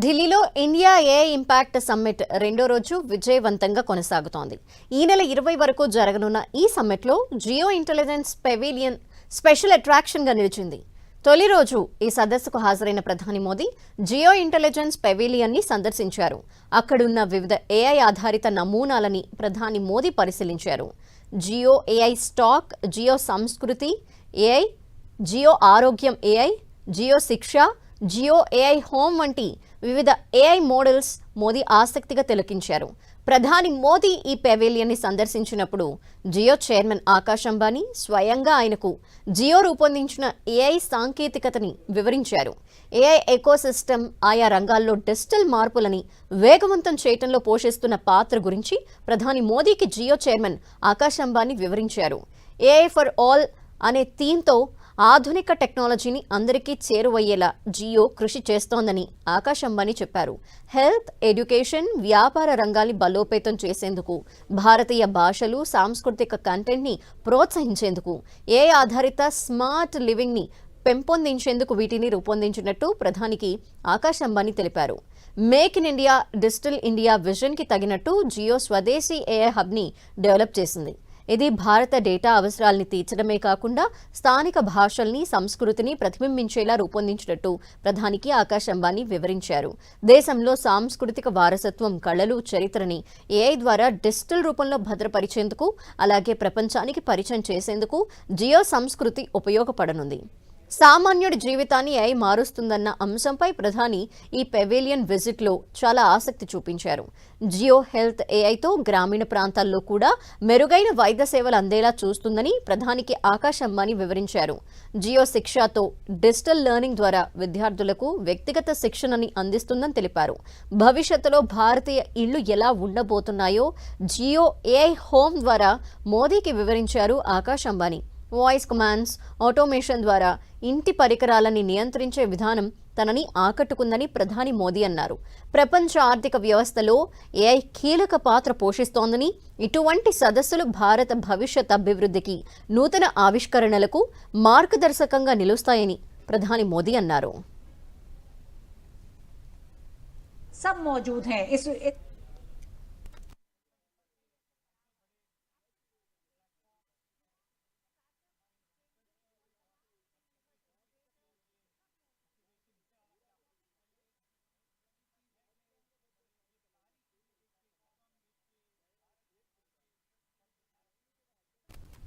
ఢిల్లీలో ఇండియా ఏ impact summit రెండో రోజు విజయవంతంగా కొనసాగుతోంది. ఈ నెల ఇరవై వరకు జరగనున్న ఈ సమ్మిట్లో జియో ఇంటెలిజెన్స్ పెవిలియన్ స్పెషల్ అట్రాక్షన్గా నిలిచింది. తొలి రోజు ఈ సదస్సుకు హాజరైన ప్రధాని మోదీ జియో ఇంటెలిజెన్స్ పెవిలియన్ని సందర్శించారు. అక్కడున్న వివిధ ఏఐ ఆధారిత నమూనాలని ప్రధాని మోదీ పరిశీలించారు. జియో ఏఐ స్టాక్ జియో సంస్కృతి ఏఐ జియో ఆరోగ్యం ఏఐ జియో శిక్ష జియో ఏఐ హోమ్ వంటి వివిధ ఏఐ మోడల్స్ మోదీ ఆసక్తిగా తిలకించారు. ప్రధాని మోదీ ఈ పెవేలియన్ని సందర్శించినప్పుడు జియో చైర్మన్ ఆకాశ్ అంబానీ స్వయంగా ఆయనకు జియో రూపొందించిన ఏఐ సాంకేతికతని వివరించారు. ఏఐ ఎకోసిస్టమ్ ఆయా రంగాల్లో డిజిటల్ మార్పులని వేగవంతం చేయటంలో పోషిస్తున్న పాత్ర గురించి ప్రధాని మోదీకి జియో చైర్మన్ ఆకాశ్ అంబానీ వివరించారు. ఏఐ ఫర్ ఆల్ అనే థీమ్తో ఆధునిక టెక్నాలజీని అందరికీ చేరువయ్యేలా జియో కృషి చేస్తోందని ఆకాశ్ అంబానీ చెప్పారు. హెల్త్ ఎడ్యుకేషన్ వ్యాపార రంగాన్ని బలోపేతం చేసేందుకు భారతీయ భాషలు సాంస్కృతిక కంటెంట్ని ప్రోత్సహించేందుకు ఏ ఆధారిత స్మార్ట్ లివింగ్ని పెంపొందించేందుకు వీటిని రూపొందించినట్టు ప్రధానికి ఆకాశ్ అంబానీ తెలిపారు. Make in India digital India విజన్కి తగినట్టు జియో స్వదేశీ ఏఐ హబ్ని డెవలప్ చేసింది. ఇది భారత డేటా అవసరాల్ని తీర్చడమే కాకుండా స్థానిక భాషల్ని సంస్కృతిని ప్రతిబింబించేలా రూపొందించినట్టు ప్రధానికి ఆకాశంవాణి వివరించారు. దేశంలో సాంస్కృతిక వారసత్వం కళలు చరిత్రని ఏఐ ద్వారా డిజిటల్ రూపంలో భద్రపరిచేందుకు అలాగే ప్రపంచానికి పరిచయం చేసేందుకు జియో సంస్కృతి ఉపయోగపడనుంది. సామాన్యుడి జీవితాన్ని ఐ మారుస్తుందన్న అంశంపై ప్రధాని ఈ పెవేలియన్ విజిట్లో చాలా ఆసక్తి చూపించారు. జియో హెల్త్ ఏఐతో గ్రామీణ ప్రాంతాల్లో కూడా మెరుగైన వైద్య సేవలు అందేలా చూస్తుందని ప్రధానికి ఆకాశ్ అంబానీ వివరించారు. జియో శిక్షతో డిజిటల్ లెర్నింగ్ ద్వారా విద్యార్థులకు వ్యక్తిగత శిక్షణని అందిస్తుందని తెలిపారు. భవిష్యత్తులో భారతీయ ఇళ్ళు ఎలా ఉండబోతున్నాయో జియో ఏఐ హోమ్ ద్వారా మోదీకి వివరించారు Akash Ambani voice commands automation ద్వారా ఇంటి పరికరాలని నియంత్రించే విధానం తనని ఆకట్టుకుందని ప్రధాని మోదీ అన్నారు ప్రపంచ ఆర్థిక వ్యవస్థలో ఏఐ కీలక పాత్ర పోషిస్తోందని ఇటువంటి సదస్సులు భారత భవిష్యత్ అభివృద్ధికి నూతన ఆవిష్కరణలకు మార్గదర్శకంగా నిలుస్తాయని ప్రధాని మోదీ అన్నారు सब मौजूद हैं इस